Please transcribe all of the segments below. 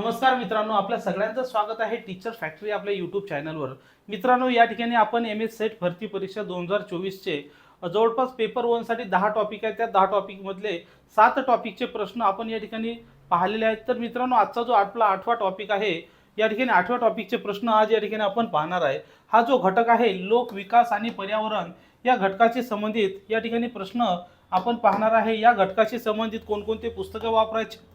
नमस्कार मित्रांनो आपल्या सगळ्यांचं स्वागत आहे टीचर फॅक्टरी आपल्या यूट्यूब चॅनलवर मित्रांनो या ठिकाणी आपण एम एस सेट भरती परीक्षा दोन हजार चोवीसचे जवळपास पेपर वनसाठी दहा टॉपिक आहेत. त्या दहा टॉपिकमधले सात टॉपिकचे प्रश्न आपण या ठिकाणी पाहिलेले आहेत. तर मित्रांनो आजचा जो आपला आठवा टॉपिक आहे या ठिकाणी आठव्या टॉपिकचे प्रश्न आज या ठिकाणी आपण पाहणार आहे. हा जो घटक आहे लोक विकास आणि पर्यावरण या घटकाशी संबंधित या ठिकाणी प्रश्न आपण पाहणार आहे. या घटकाशी संबंधित कोणकोणते पुस्तकं वापरायचे?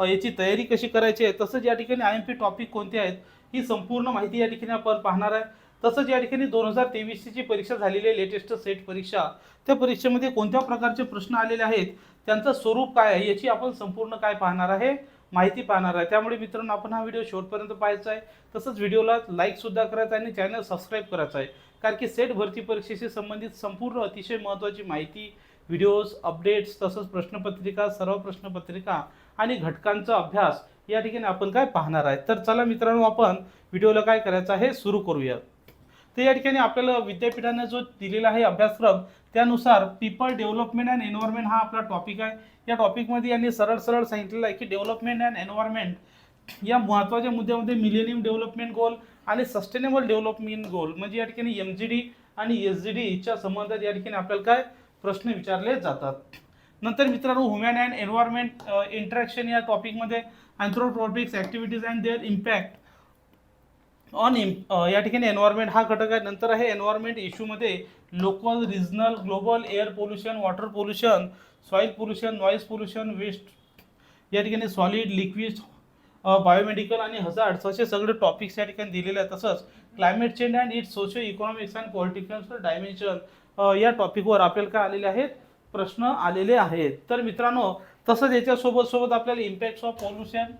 याची तयारी कशी करायची आहे? तसंच या ठिकाणी आय एम पी टॉपिक कोणते आहेत? ही संपूर्ण माहिती या ठिकाणी आपण पाहणार आहे. तसंच या ठिकाणी दोन हजार तेवीसची परीक्षा झालेली आहे लेटेस्ट सेट परीक्षा त्या परीक्षेमध्ये कोणत्या प्रकारचे प्रश्न आलेले आहेत? त्यांचं स्वरूप काय आहे? याची आपण संपूर्ण काय पाहणार आहे? माहिती पाहणार आहे. त्यामुळे मित्रांनो आपण हा व्हिडिओ शेवटपर्यंत पाहायचा आहे. तसंच व्हिडिओला लाईकसुद्धा करायचा आहे आणि चॅनल सबस्क्राईब करायचा आहे. कारण की सेट भरती परीक्षेशी संबंधित संपूर्ण अतिशय महत्त्वाची माहिती व्हिडिओज अपडेट्स तसंच प्रश्नपत्रिका सर्व प्रश्नपत्रिका आणि घटकांचा अभ्यास या ठिकाणी आपण काय पाहणार आहे? तर चला मित्रांनो आपण व्हिडिओला काय करायचं आहे सुरू करूया. तर या ठिकाणी आपल्याला विद्यापीठाने जो दिलेला आहे अभ्यासक्रम त्यानुसार पीपल डेव्हलपमेंट अँड एन्व्हायरमेंट हा आपला टॉपिक आहे. या टॉपिकमध्ये यांनी सरळ सरळ सांगितलेलं आहे की डेव्हलपमेंट अँड एन्व्हायरमेंट या महत्त्वाच्या मुद्द्यामध्ये मिलेनियम डेव्हलपमेंट गोल आणि सस्टेनेबल डेव्हलपमेंट गोल म्हणजे या ठिकाणी एम जी डी आणि एस जी डीच्या संबंधात या ठिकाणी आपल्याला काय प्रश्न विचारले जातात. नंतर मित्रांनो ह्युमन अँड एन्व्हायरमेंट इंटरॅक्शन या टॉपिकमध्ये अँथ्रोट्रॉपिक्स activities and their impact on या ठिकाणी एन्व्हायरमेंट हा घटक आहे. नंतर आहे environment इश्यूमध्ये local regional global air pollution water pollution soil pollution noise pollution waste या ठिकाणी सॉलिड लिक्विड बायोमेडिकल आणि हजार्ड्स असे सगळे टॉपिक्स या ठिकाणी दिलेले आहेत. तसंच climate change and its socio economics and political dimension या टॉपिकवर आपल्याला काय आलेले आहेत? प्रश्न आलेले आहेत. तर मित्रांनो तसंच याच्यासोबत सोबत आपल्याला impacts of pollution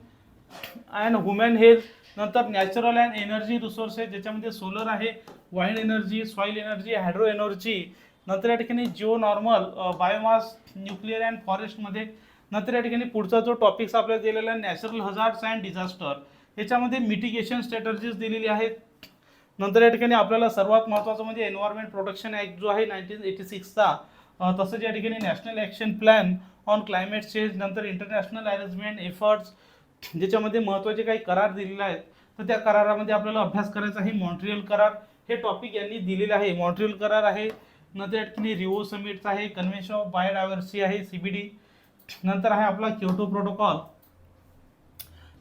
and human health नंतर नॅचरल अँड एनर्जी रिसोर्सेस ज्याच्यामध्ये सोलर आहे wind energy soil energy hydro energy नंतर या ठिकाणी geo normal biomass nuclear and फॉरेस्टमध्ये नंतर या ठिकाणी पुढचा जो टॉपिक्स आपल्याला दिलेला आहे नॅचरल हजार्ड्स अँड डिझास्टर याच्यामध्ये मिटिगेशन स्ट्रॅटर्जीज दिलेली आहेत. नंतर या ठिकाणी आपल्याला सर्वात महत्त्वाचं म्हणजे एन्व्हायरमेंट प्रोटेक्शन ॲक्ट जो आहे नाईन्टीन एटी सिक्सचा तसंच या ठिकाणी national action plan on climate change नंतर इंटरनॅशनल अरेंजमेंट एफर्ट्स ज्याच्यामध्ये महत्त्वाचे काही करार दिलेले आहेत तर त्या करारामध्ये आपल्याला अभ्यास करायचा आहे. मॉन्ट्रियल करार हे टॉपिक यांनी दिलेले आहे. मॉन्ट्रियल करार आहे. नंतर या ठिकाणी रिओ समिटचा आहे. कन्व्हेन्शन ऑफ बायोडायव्हर्सिटी आहे सी बी डी नंतर आहे आपला क्योटो प्रोटोकॉल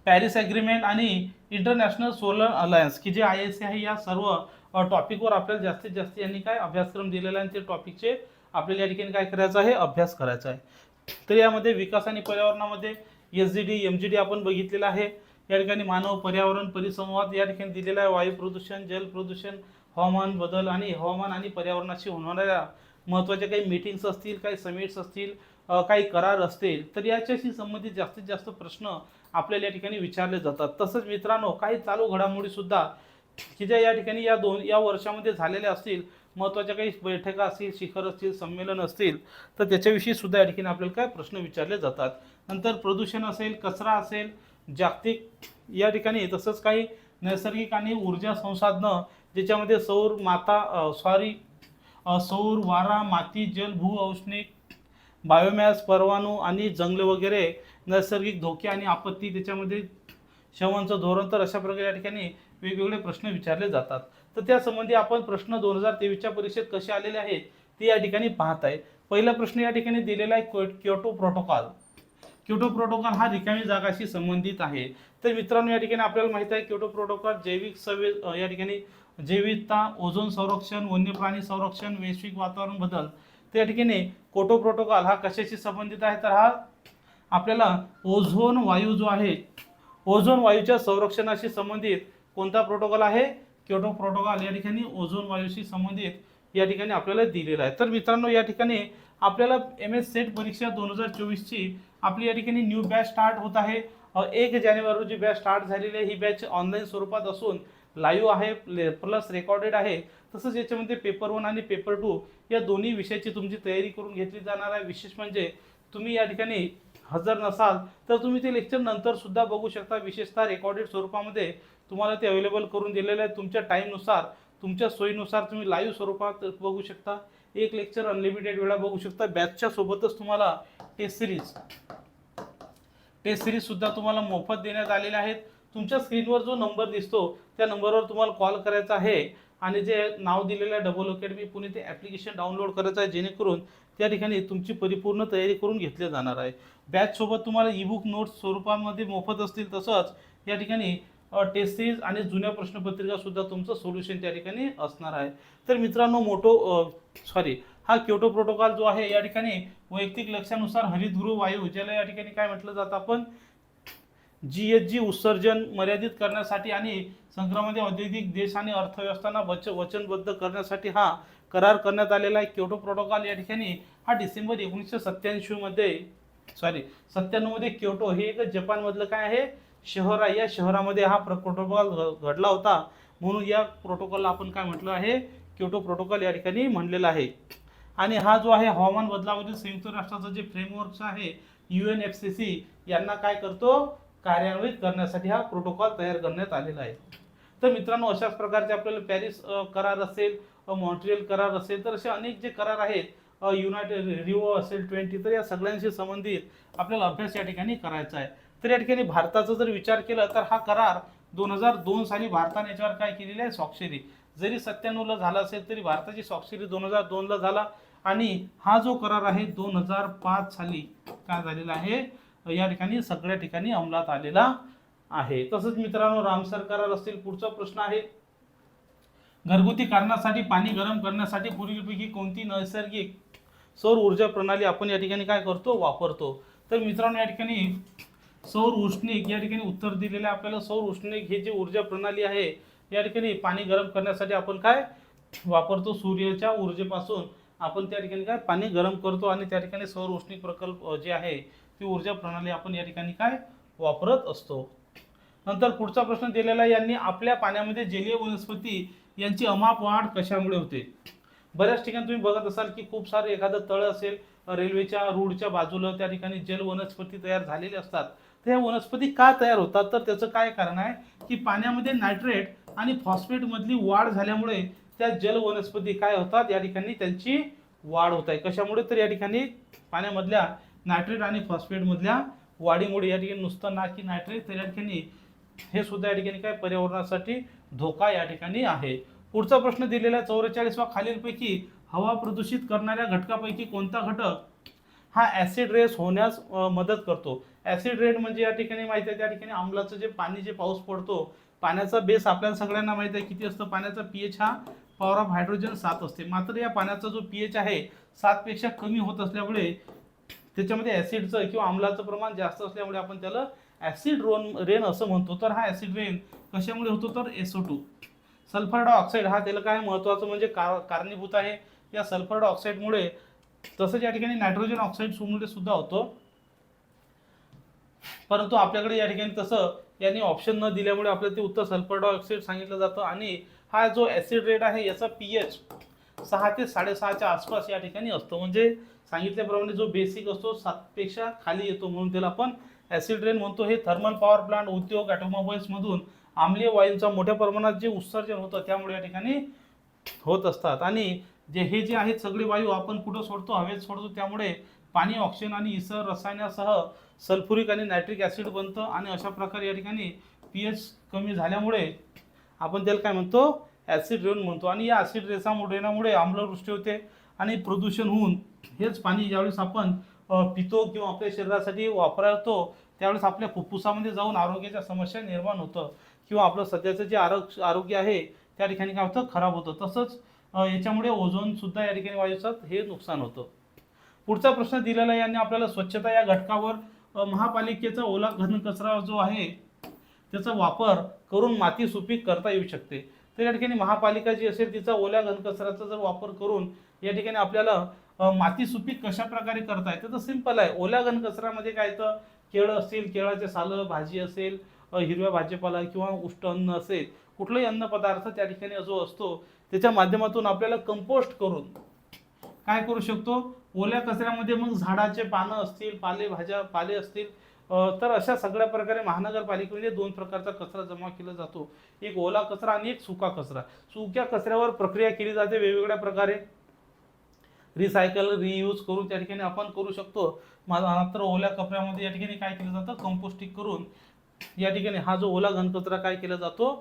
पॅरिस ॲग्रीमेंट आणि इंटरनॅशनल सोलर अलायन्स की जे आय एस सी आहे या सर्व टॉपिकवर आपल्याला जास्तीत जास्त यांनी काय अभ्यासक्रम दिलेला आहे आणि ते टॉपिकचे आपल्याला या ठिकाणी काय करायचं आहे? अभ्यास करायचा आहे. तर यामध्ये विकास आणि पर्यावरणामध्ये S G D M G D आपण बघितलेलं आहे. या ठिकाणी मानव पर्यावरण परिसंवाद या ठिकाणी दिलेला आहे. वायू प्रदूषण जल प्रदूषण हवामान बदल आणि हवामान आणि पर्यावरणाशी होणाऱ्या महत्त्वाच्या काही मीटिंग्स असतील काही समिट्स असतील काही करार असतील तर याच्याशी संबंधित जास्तीत जास्त प्रश्न आपल्याला या ठिकाणी विचारले जातात. तसंच मित्रांनो काही चालू घडामोडीसुद्धा की ज्या या ठिकाणी या दोन या वर्षामध्ये झालेल्या असतील महत्त्वाच्या काही बैठका असतील शिखर असतील संमेलन असतील तर त्याच्याविषयी सुद्धा या ठिकाणी आपल्याला काय प्रश्न विचारले जातात. नंतर प्रदूषण असेल कचरा असेल जागतिक या ठिकाणी तसंच काही नैसर्गिक आणि ऊर्जा संसाधनं ज्याच्यामध्ये सौर माता सॉरी सौर वारा माती जल भू औष्णिक बायोमॅस परवाणू आणि जंगल वगैरे नैसर्गिक धोके आणि आपत्ती त्याच्यामध्ये शवांचं धोरण तर अशा प्रकारे या ठिकाणी वेगवेगळे प्रश्न विचारले जातात. तर त्यासंबंधी आपण प्रश्न दोन हजार तेवीसच्या परीक्षेत कसे आलेले आहेत ते या ठिकाणी पाहत आहे. पहिला प्रश्न या ठिकाणी दिलेला आहे क्योटो प्रोटोकॉल. क्योटो प्रोटोकॉल हा रिकामी जागाशी संबंधित आहे. तर मित्रांनो या ठिकाणी आपल्याला माहीत आहे क्योटो प्रोटोकॉल जैविक सवे या ठिकाणी जैविकता ओझोन संरक्षण वन्य प्राणी संरक्षण वैश्विक वातावरण बदल. तर या ठिकाणी कोटो प्रोटोकॉल हा कशाशी संबंधित आहे? तर हा आपल्याला ओझोन वायू जो आहे ओझोन वायूच्या संरक्षणाशी संबंधित कोणता प्रोटोकॉल आहे? क्योटो प्रोटोकॉल या ठिकाणी ओझोन वायूशी संबंधित या ठिकाणी आपल्याला दिलेला आहे. तर मित्रांनो या ठिकाणी आपल्याला एम एस सेट परीक्षा दोन हजार चोवीसची आपली या ठिकाणी न्यू बॅच स्टार्ट होत आहे. एक जानेवारी रोजी बॅच स्टार्ट झालेली आहे. ही बॅच ऑनलाईन स्वरूपात असून लाईव्ह आहे प्लस रेकॉर्डेड आहे. तसंच याच्यामध्ये पेपर वन आणि पेपर टू या दोन्ही विषयाची तुमची तयारी करून घेतली जाणार आहे. विशेष म्हणजे तुम्ही या ठिकाणी हजर नसाल तर तुम्ही ते लेक्चर नंतर सुद्धा बघू शकता. विशेषतः रेकॉर्डेड स्वरूपामध्ये तुम्हाला ते अवेलेबल करून दिलेलं आहे. तुमच्या टाईमनुसार तुमच्या सोयीनुसार तुम्ही लाईव्ह स्वरूपात बघू शकता. एक लेक्चर अनलिमिटेड वेळा बघू शकता. बॅचच्या सोबतच तुम्हाला टेस्ट सिरीज टेस्ट सिरीज सुद्धा तुम्हाला मोफत देण्यात आलेल्या आहेत. तुमच्या स्क्रीनवर जो नंबर दिसतो त्या नंबरवर तुम्हाला कॉल करायचा आहे. आणि जे नाव दिलेलं आहे डबल अकॅडमी पुणे ते ॲप्लिकेशन डाउनलोड करायचं आहे जेणेकरून त्या ठिकाणी तुमची परिपूर्ण तयारी करून घेतली जाणार आहे. बॅचसोबत तुम्हाला ईबुक नोट्स स्वरूपामध्ये मोफत असतील तसंच या ठिकाणी टेस्ट आणि जुन्या प्रश्नपत्रिकासुद्धा तुमचं सोल्युशन त्या ठिकाणी असणार आहे. तर मित्रांनो मोटो सॉरी हा क्योटो प्रोटोकॉल जो आहे या ठिकाणी वैयक्तिक लक्ष्यानुसार हरितगृह वायू ज्याला या ठिकाणी काय म्हटलं जातं आपण? जी एच जी उत्सर्जन मर्यादित करण्यासाठी आणि संक्रमणामध्ये औद्योगिक देश आणि अर्थव्यवस्थांना वच वचनबद्ध करण्यासाठी हा करार करण्यात आलेला आहे. क्योटो प्रोटोकॉल या ठिकाणी हा डिसेंबर एकोणीसशे सत्त्याऐंशीमध्ये सॉरी सत्त्याण्णवमध्ये क्योटो हे एक जपानमधलं काय आहे? शहर आहे. या शहरामध्ये हा प्र प्रोटोकॉल घ- घडला होता. म्हणून या प्रोटोकॉलला आपण काय म्हटलं आहे? क्योटो प्रोटोकॉल या ठिकाणी म्हणलेला आहे. आणि हा जो आहे हवामान बदलावरील संयुक्त राष्ट्राचं जे फ्रेमवर्क आहे U N F C C यांना काय करतो? कार्यान्वित करण्यासाठी हा प्रोटोकॉल तयार करण्यात आलेला आहे. तर मित्रांनो अशाच प्रकारचे आपल्याला पॅरिस करार असेल मॉन्ट्रियल करार असेल तर असे अनेक जे करार आहेत युनायटेड रिओ असेल ट्वेंटी तर या सगळ्यांशी संबंधित आपल्याला अभ्यास या ठिकाणी करायचा आहे. तर या ठिकाणी भारताचा जर विचार केला तर हा करार दोन हजार दोन साली भारताने याच्यावर काय केलेली आहे? स्वाक्षरी. जरी सत्त्याण्णवला झाला असेल तरी भारताची स्वाक्षरी दोन हजार दोनला झाला. आणि हा जो करार आहे दोन हजार पाच साली काय झालेला आहे? या ठिकाणी सगळ्या ठिकाणी अंमलात आलेला आहे. तसंच मित्रांनो रामसर करार असतील पुढचा प्रश्न आहे. घरगुती कारणासाठी पाणी गरम करण्यासाठी पूर्वीपैकी कोणती नैसर्गिक सौर ऊर्जा प्रणाली आपण या ठिकाणी काय करतो? वापरतो. तर मित्रांनो या ठिकाणी सौर उष्णिक या ठिकाणी उत्तर दिलेलं आहे आपल्याला. सौर उष्णिक ही जी ऊर्जा प्रणाली आहे या ठिकाणी पाणी गरम करण्यासाठी आपण काय वापरतो? सूर्याच्या ऊर्जेपासून आपण त्या ठिकाणी काय पाणी गरम करतो आणि त्या ठिकाणी सौर उष्णिक प्रकल्प जे आहे ती ऊर्जा प्रणाली आपण या ठिकाणी काय वापरत असतो? नंतर पुढचा प्रश्न दिलेला यांनी आपल्या पाण्यामध्ये जलीय वनस्पती यांची अमाप वाढ कशामुळे होते? बऱ्याच ठिकाणी तुम्ही बघत असाल की खूप सारे एखादं तळ असेल रेल्वेच्या रूडच्या बाजूला त्या ठिकाणी जल वनस्पती तयार झालेले असतात. तर ह्या वनस्पती का तयार होतात? तर त्याचं काय कारण आहे की पाण्यामध्ये नायट्रेट आणि फॉस्फेटमधली वाढ झाल्यामुळे त्या जल वनस्पती काय होतात? या ठिकाणी त्यांची वाढ होत आहे. कशामुळे? तर या ठिकाणी पाण्यामधल्या नायट्रेट आणि फॉस्फेटमधल्या वाढीमुळे या ठिकाणी नुसतं ना की नायट्रेट तर या ठिकाणी हे सुद्धा या ठिकाणी काय पर्यावरणासाठी धोका या ठिकाणी आहे. पुढचा प्रश्न दिलेला आहे चौवेचाळीसवा खालीलपैकी हवा प्रदूषित करणाऱ्या घटकापैकी कोणता घटक हा ॲसिड रेस होण्यास मदत करतो? ॲसिड रेन म्हणजे या ठिकाणी माहिती आहे त्या ठिकाणी आम्लाचं जे पाणी जे पाऊस पडतो पाण्याचा बेस आपल्याला सगळ्यांना माहिती आहे किती असतं? पाण्याचा पी एच हा पॉवर ऑफ हायड्रोजन सात असते. मात्र या पाण्याचा जो पी एच आहे सातपेक्षा कमी होत असल्यामुळे त्याच्यामध्ये ॲसिडचं किंवा आम्लाचं प्रमाण जास्त असल्यामुळे आपण त्याला ॲसिड रोन रेन असं म्हणतो. तर हा ॲसिड रेन कशामुळे होतो? तर एसओ टू सल्फर डायऑक्साईड हा त्याला काय महत्त्वाचं म्हणजे का कारणीभूत आहे. या सल्फर डायऑक्साईडमुळे तसंच या ठिकाणी नायट्रोजन ऑक्साईडमुळे सुद्धा होतो. परंतु आपल्याकडे या ठिकाणी तसं यांनी ऑप्शन न दिल्यामुळे आपल्याला ते उत्तर सल्फर डायऑक्साईड सांगितलं जातं. आणि हा जो ॲसिड रेट आहे याचा पी एच सहा ते साडेसहाच्या आसपास या ठिकाणी असतो. म्हणजे सांगितल्याप्रमाणे जो बेसिक असतो सातपेक्षा खाली येतो म्हणून त्याला आपण ॲसिड रेन म्हणतो. हे थर्मल पॉवर प्लांट उद्योग ऑटोमोबाईल्समधून आम्लीय वायूंचा मोठ्या प्रमाणात जे उत्सर्जन होतं त्यामुळे या ठिकाणी होत असतात. आणि जे हे जे आहेत सगळे वायू आपण कुठं सोडतो? हवेत सोडतो. त्यामुळे पाणी ऑक्सिजन आणि इतर रसायनासह सल्फ्युरिक आणि नायट्रिक ॲसिड बनतं आणि अशा प्रकारे या ठिकाणी पी एच कमी झाल्यामुळे आपण त्याला काय म्हणतो? ॲसिड रेन म्हणतो. आणि या ॲसिड रेसामुळे आम्लवृष्टी होते आणि प्रदूषण होऊन हेच पाणी ज्यावेळेस आपण पितो किंवा आपल्या शरीरासाठी वापरतो त्यावेळेस आपल्या फुफ्फुसामध्ये जाऊन आरोग्याच्या समस्या निर्माण होतं. किंवा आपलं सध्याचं जे आरोग्य आरोग्य आहे त्या ठिकाणी काय होतं? खराब होतं. तसंच याच्यामुळे ओझोनसुद्धा या ठिकाणी वायूचं हे नुकसान होतं. पुढचा प्रश्न दिलेला आहे यांनी आपल्याला स्वच्छता या घटकावर महापालिकेचा ओला घन कचरा जो आहे त्याचा वापर करून माती सुपीक करता येऊ शकते. तर या ठिकाणी महापालिका जी असेल तिचा ओल्या घनकचऱ्याचा जर वापर करून या ठिकाणी आपल्याला माती सुपीक कशा प्रकारे करता येते तर सिंपल आहे. ओल्या घनकचऱ्यामध्ये काय तर केळं असतील केळाचे सालं भाजी असेल हिरव्या भाजीपाला किंवा उष्ट अन्न असेल कुठलाही अन्न पदार्थ त्या ठिकाणी जो असतो त्याच्या माध्यमातून आपल्याला कंपोस्ट करून काय करू शकतो? ओल्या कचऱ्यामध्ये मग झाडाचे पानं असतील पालेभाज्या पाले असतील तर अशा सगळ्या प्रकारे महानगरपालिकेमध्ये दोन प्रकारचा कचरा जमा केला जातो. एक ओला कचरा आणि एक सुका कचरा. सुक्या कचऱ्यावर प्रक्रिया केली जाते वेगवेगळ्या प्रकारे. रिसायकल रियूज करून त्या ठिकाणी आपण करू शकतो. मात्र ओल्या कपड्यामध्ये या ठिकाणी काय केलं जातं? कंपोस्टिंग करून या ठिकाणी हा जो ओला घनकचरा काय केला जातो?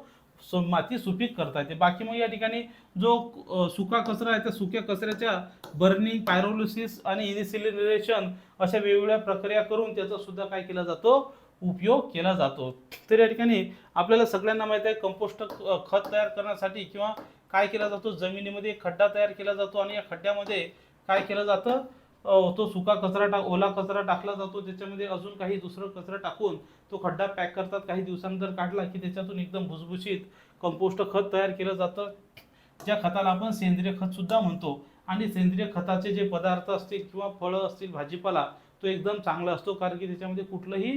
सु- माती सुपीक करता येते. बाकी मग या ठिकाणी जो सुका कचरा आहे त्या सुक्या कचऱ्याच्या बर्निंग पायरोलिसिस आणि इनिसिलिनेशन अशा वेगवेगळ्या प्रक्रिया करून त्याचा सुद्धा काय केला जातो? उपयोग केला जातो. तर या ठिकाणी आपल्याला सगळ्यांना माहीत आहे कंपोस्ट खत तयार करण्यासाठी किंवा काय केला जातो? जमिनीमध्ये एक खड्डा तयार केला जातो आणि या खड्ड्यामध्ये काय केलं जातं? तो सुका कचरा टाक ओला कचरा टाकला जातो. त्याच्यामध्ये अजून काही दुसरं कचरा टाकून तो खड्डा पॅक करतात. काही दिवसानंतर काढला की त्याच्यातून एकदम भुसभुशीत कंपोस्ट खत तयार केलं जातं. ज्या खताला आपण सेंद्रिय खतसुद्धा म्हणतो. आणि सेंद्रिय खताचे जे पदार्थ असतील किंवा फळं असतील भाजीपाला तो एकदम चांगला असतो. कारण की त्याच्यामध्ये कुठलंही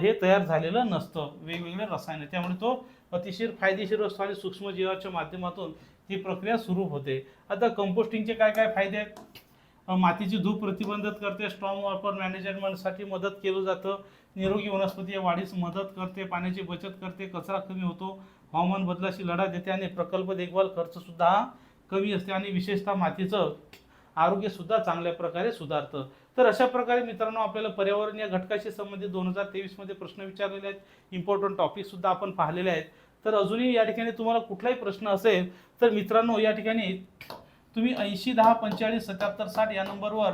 हे तयार झालेलं नसतं. वेगवेगळे रसायने. त्यामुळे तो अतिशय फायदेशीर असतो आणि सूक्ष्मजीवाच्या माध्यमातून ती प्रक्रिया सुरू होते. आता कंपोस्टिंगचे काय काय फायदे आहेत? मातीची धूप प्रतिबंधित करते स्ट्रॉंग वापर मॅनेजमेंटसाठी मदत केलं जातं निरोगी वनस्पती वाढीस मदत करते पाण्याची बचत करते कचरा कमी होतो हवामान बदलाशी लढा देते आणि प्रकल्प देखभाल खर्चसुद्धा कमी असते आणि विशेषतः मातीचं आरोग्यसुद्धा चांगल्या प्रकारे सुधारतं. तर अशा प्रकारे मित्रांनो आपल्याला पर्यावरण या घटकाशी संबंधित दोन हजार तेवीसमध्ये प्रश्न विचारलेले आहेत. इम्पॉर्टंट टॉपिक सुद्धा आपण पाहिलेले आहेत. तर अजूनही या ठिकाणी तुम्हाला कुठलाही प्रश्न असेल तर मित्रांनो या ठिकाणी तुम्ही ऐंशी दहा पंचेचाळीस सत्याहत्तर साठ या नंबरवर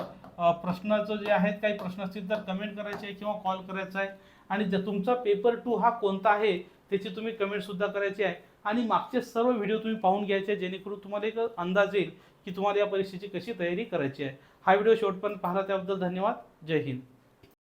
प्रश्नाचं जे आहेत काही प्रश्न असतील तर कमेंट करायचे आहे किंवा कॉल करायचा आहे. आणि जर तुमचा पेपर टू हा कोणता आहे त्याची तुम्ही कमेंट सुद्धा करायची आहे. आणि मागचे सर्व व्हिडिओ तुम्ही पाहून घ्यायचे जेणेकरून तुम्हाला एक अंदाज येईल की तुम्हाला या परीक्षेची कशी तयारी करायची आहे. हा व्हिडिओ शेवटपर्यंत पाहिला त्याबद्दल धन्यवाद. जय हिंद.